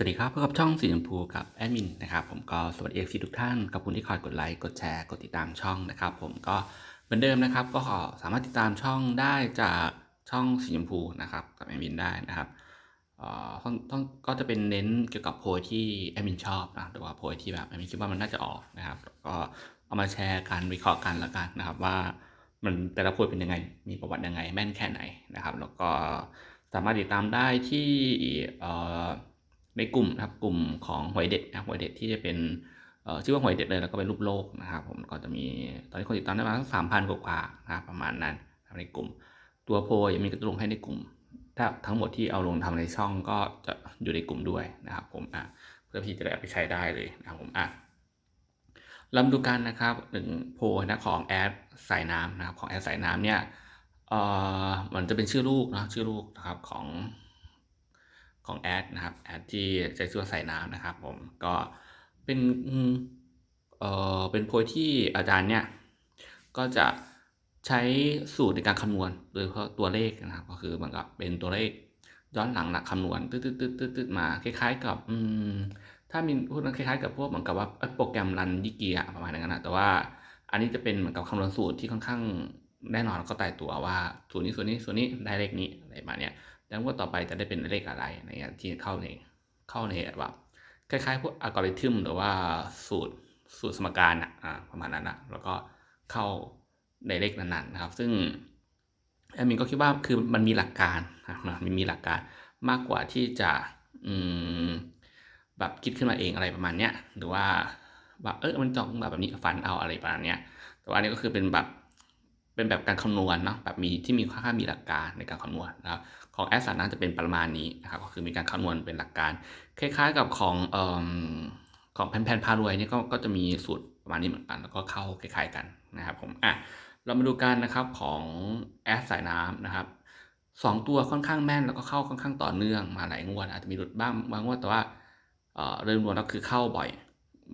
สวัสดีครับพบกับช่องสีชมพูกับแอดมินนะครับผมก็สวัสดีเอฟซีทุกท่านขอบคุณที่คอยกดไลค์กดแชร์กดติดตามช่องนะครับ ผมก็เหมือนเดิมนะครับ ก็สามารถติดตามช่องได้จากช่องสีชมพูนะครับกับแอดมินได้นะครับเอ่อต้องต้องก็จะเป็นเน้นเกี่ยวกับโพยที่แอดมินชอบนะหรือว่าโพยที่แบบแอดมินคิดว่ามันน่าจะออกนะครับ ก็เอามาแชร์กันวิเคราะห์กันละกันนะครับ ว่ามันแต่ละโพยเป็นยังไงมีประวัติยังไงแม่นแค่ไหนนะครับ แล้วก็สามารถติดตามได้ที่เอ่อ ในกลุ่มนะครับกลุ่มของหวยเด็ดนะหวยเด็ดที่จะเป็นชื่อว่าหวยเด็ดเลยแล้วก็เป็นรูปโลกนะครับผมก็จะมีตอนนี้คนติดตามได้ประมาณสามพันกว่านะครับประมาณนั้นในกลุ่ม ตัวโพยังมีกระตุ้งให้ในกลุ่ม ถ้าทั้งหมดที่เอาลงทำในช่องก็จะอยู่ในกลุ่มด้วยนะครับผมอะเพื่อที่จะได้ไปใช้ได้เลยนะครับผมอะลำดูกันนะครับหนึ่งโพนะของแอดสายน้ำนะครับของแอดสายน้ำเนี่ยเอ่อมันจะเป็นชื่อลูกนะชื่อลูกนะครับของ ของแอดนะครับแอดที่ใช้ชื่อว่าใส่น้ำนะครับผมก็เป็นเอ่อเป็นโพยที่อาจารย์เนี่ยก็จะใช้สูตรในการคำนวณโดยเฉพาะตัวเลขนะครับ ก็คือเหมือนกับเป็นตัวเลขย้อนหลังหลักคำนวณตืดตืดตืดมาคล้ายๆ กับอืมถ้ามีพูดคล้ายๆ กับพวกเหมือนกับว่าโปรแกรมรันยิเกียประมาณนั้นนะแต่ว่าอันนี้จะเป็นเหมือนกับคำนวณสูตรที่ค่อนข้างแน่นอนแล้วก็ตายตัวว่า สูตรนี้สูตรนี้สูตรนี้ได้เลขนี้อะไรประมาณเนี้ย แล้วว่าต่อไปจะได้เป็นเลขอะไรในเงี้ยที่เข้าในเข้าในแบบคล้ายๆพวกอัลกอริทึมหรือว่าสูตรสูตรสมการอะประมาณนั้นนะแล้วก็เข้าในเลขนั้นๆนะครับ ซึ่งแอดมินก็คิดว่าคือมันมีหลักการนะมันมีหลักการมากกว่าที่จะอืมแบบคิดขึ้นมาเองอะไรประมาณเนี้ยหรือว่าแบบเออมันจองแบบแบบนี้ฟันเอาอะไรประมาณเนี้ยแต่ว่าอันนี้ก็คือเป็นแบบ เป็นแบบการคำนวณเนาะแบบมีที่มีค่อนข้ามีหลักการในการคำนวณนะครับของแอสสันน่าจะเป็นประมาณนี้นะครับก็คือมีการคำนวณเป็นหลักการ คล้ายๆกับของเอ่อของแผ่นแผ่นพารวยนี่ก็ก็จะมีสูตรประมาณนี้เหมือนกัน แล้วก็เข้าคล้ายๆกันนะครับผมอะเรามาดูกันนะครับของแอสสายน้ำนะครับสองตัวค่อนข้างแม่นแล้วก็เข้าค่อนข้างต่อเนื่องมาหลายงวดอาจจะมีหลุดบ้างบางงวดแต่ว่าเอ่อเริ่มรวมแล้วคือเข้าบ่อย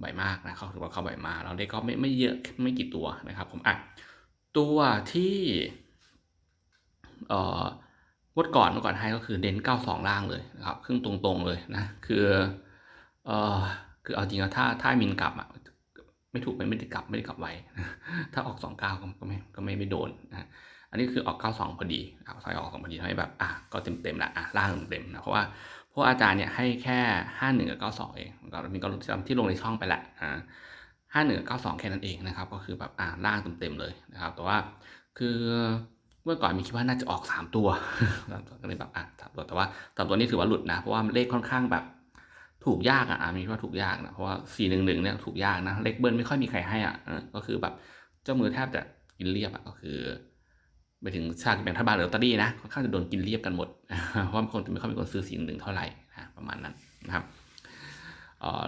บ่อยมากนะเขาถือว่าเข้าบ่อยมากเราได้ก็ไม่ไม่เยอะไม่กี่ตัวนะครับ ผมอะ ตัวที่เอ่องวดก่อนเมื่อก่อนให้ก็คือเน้น92 ล่างเลยนะครับครึ่งตรงๆเลยนะ คือเอ่อคือเอาจริงๆถ้าถ้ามินกลับอะไม่ถูกไม่ได้กลับไม่ได้กลับไวถ้าออก 29 ก็ไม่ก็ไม่ไม่โดนนะอันนี้คือออก 92 พอดีนะครับใส่ออก2พอดีทำให้แบบอะก็เต็มเต็มละอะล่างเต็มนะเพราะว่าพราะอาจารย์เนี่ยให้แค่ 51 กับ 92 เองก็มีก็ที่ลงในช่องไปแหละอ่า 5 1 9 2 แค่นั้นเองนะครับ ก็คือแบบอ่าล่างเต็มๆเลยนะครับ แต่ว่าคือเมื่อก่อนมีคิดว่าน่าจะออก 3 ตัวก็เลยแบบอะสามตัวแต่ว่าสามตัวนี้ถือว่าหลุดนะ เพราะว่าเลขค่อนข้างแบบถูกยากอะมีว่าถูกยากนะ เพราะว่าสี่หนึ่งหนึ่งเนี่ยถูกยากนะ เลขเบิ้ลไม่ค่อยมีใครให้อะก็คือแบบเจ้ามือแทบจะกินเรียบอะก็คือ ไปถึงชาติแบ่งรัฐบาลหรือลอตเตอรี่นะค่อนข้างจะโดนกินเรียบกันหมด เพราะว่าคนไม่ค่อยมีคนซื้อสี่หนึ่งเท่าไหร่นะประมาณนั้นนะครับ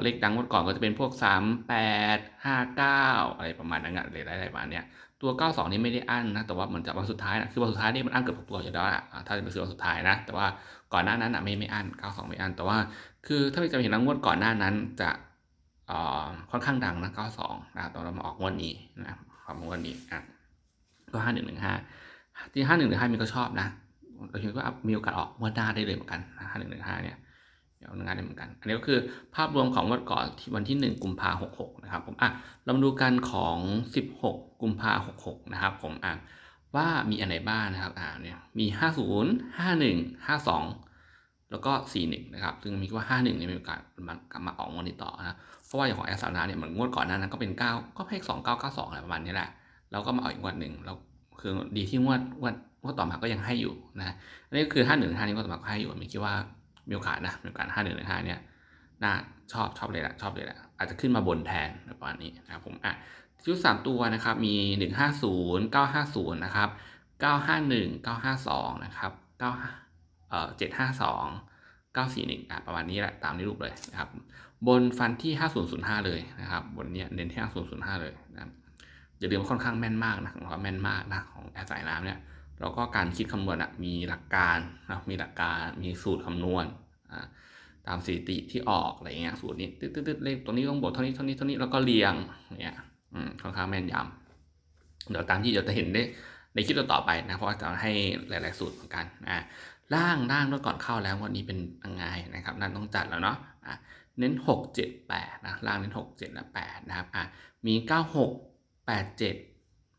เลขดังเมื่อก่อนก็จะเป็นพวกสามแปดห้าเก้าอะไรประมาณนั้นอะอะไรอะไรประมาณเนี้ยตัว 92 นี่ไม่ได้อั้นนะ แต่ว่าเหมือนจะวันสุดท้ายนะคือวันสุดท้ายนี่มันอั้นเกือบทุกตัวอยู่แล้วอะถ้าจะไปซื้อวันสุดท้ายนะ แต่ว่าก่อนหน้านั้นอะไม่ไม่อั้น 92 ไม่อั้น แต่ว่าคือถ้าเราจะเห็นรางวดก่อนหน้านั้นจะค่อนข้างดังนะ 92 นะ ตอนเรามาออกงวดนี้นะความงวดนี้อะก็ 5115 ที่ 5115มีก็ชอบนะเราคิดว่ามีโอกาสออกงวดหน้าได้เลยเหมือนกันนะ5115 เนี่ย เดี๋ยวงานได้เหมือนกัน อันนี้ก็คือภาพรวมของวันก่อนที่วันที่ 1 กุมภาหกหกนะครับผมอะเรามาดูกันของ 16 กุมภาหกหกนะครับผมอะว่ามีอะไรบ้างนะครับอ่าเนี่ยมี 50 51 52 แล้วก็ 41 นะครับ ซึ่งมีว่า 51เนี่ยมีโอกาสมันกลับมาออกงวดนี้ต่อนะ เพราะว่าอย่างของแอสซานาเนี่ยเหมือนงวดก่อนหน้านั้นก็เป็น 9 ก็ให้2 9 9 2อะไรประมาณนี้แหละแล้วก็มาออกอีกงวดหนึ่งแล้วคือดีที่งวดงวดงวดต่อมาก็ยังให้อยู่นะอันนี้คือ 51 5นี้งวดต่อมาก็ให้อยู่มีคิดว่า มีโอกาสนะมีโอกาสห้าหนึ่งหรือห้าเนี่ยน่าชอบชอบเลยแหละชอบเลยแหละอาจจะขึ้นมาบนแทนประมาณนี้นะครับผมอะชุดสามตัวนะครับมีหนึ่งห้าศูนย์เก้าห้าศูนย์นะครับเก้าห้าหนึ่งเก้าห้าสองนะครับเก้าเอ่อเจ็ดห้าสองเก้าสี่หนึ่งอะประมาณนี้แหละตามในรูปเลยนะครับบนฟันที่ห้าศูนย์ศูนย์ห้าเลยนะครับบนเนี้ยเน้นที่ห้าศูนย์ศูนย์ห้าเลยนะครับอย่าลืมค่อนข้างแม่นมากนะของเราแม่นมากนะของแอร์สายน้ำเนี่ย แล้วก็การคิดคำนวณอะมีหลักการนะมีหลักการมีสูตรคำนวณตามสถิติที่ออกอะไรเงี้ยสูตรนี้ตึ๊ดๆเลขตัวนี้ต้องบวกเท่านี้เท่านี้เท่านี้แล้วก็เรียงเนี่ยค่อนข้างแม่นยำเดี๋ยวตามที่เดี๋ยวจะเห็นได้ในคลิปต่อไปนะเพราะจะให้หลาย ๆ สูตรเหมือนกันนะล่างล่างเมื่อก่อนเข้าแล้ววันนี้เป็นยังไงนะครับนั่นต้องจัดแล้วเนาะอะเน้นหกเจ็ดแปดนะล่างเน้นหกเจ็ดและแปดนะครับอะมีเก้าห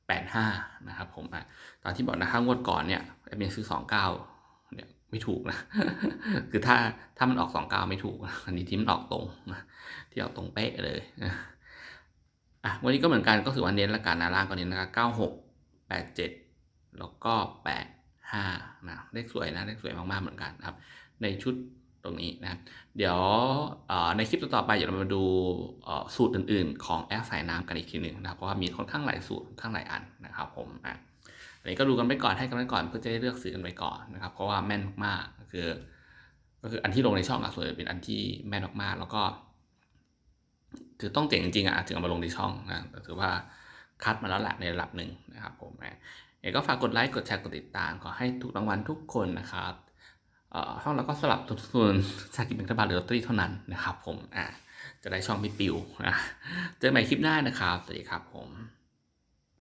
แปดห้านะครับผมอะตอนที่บอกนะครับงวดก่อนเนี่ยแอดมินซื้อสองเก้าเนี่ยไม่ถูกนะ คือถ้าถ้ามันออกสองเก้าไม่ถูก อันนี้ที่มันออกตรงนะที่ออกตรงเป๊ะเลยนะอะวันนี้ก็เหมือนกันก็ถือว่าเน้นละกันนะล่างก็เน้นนะครับเก้าหกแปดเจ็ดแล้วก็แปดห้านะเลขสวยนะเลขสวยมากๆเหมือนกันครับ ในชุด ตรงนี้นะเดี๋ยวในคลิปต่อไปเดี๋ยวเรามาดูสูตรอื่นๆ ของแอปสายน้ำกันอีกทีหนึ่งนะครับเพราะว่ามีค่อนข้างหลายสูตรค่อนข้างหลายอันนะครับผมอะอันนี้ก็ดูกันไปก่อนให้กันไปก่อนเพื่อจะได้เลือกซื้อกันไปก่อนนะครับเพราะว่าแม่นมากๆก็คือ ก็คืออันที่ลงในช่องอะส่วนใหญ่เป็นอันที่แม่นมากๆแล้วก็ คือต้องเจ๋งจริงๆอะถึงเอามาลงในช่องนะแต่ถือว่าคัดมาแล้วแหละในระดับหนึ่งนะครับผมนะเอก็ฝากกดไลค์กดแชร์กดติดตามขอให้ถูกรางวัลทุกคนนะครับ ช่องเราก็สลับทุนทุนสากิจแบ่งรัฐบาลหรือลอตเตอรี่เท่านั้นนะครับผมอ่าจะได้ช่องไม่ปิวนะเจอกันใหม่คลิปหน้านะครับ สวัสดีครับผม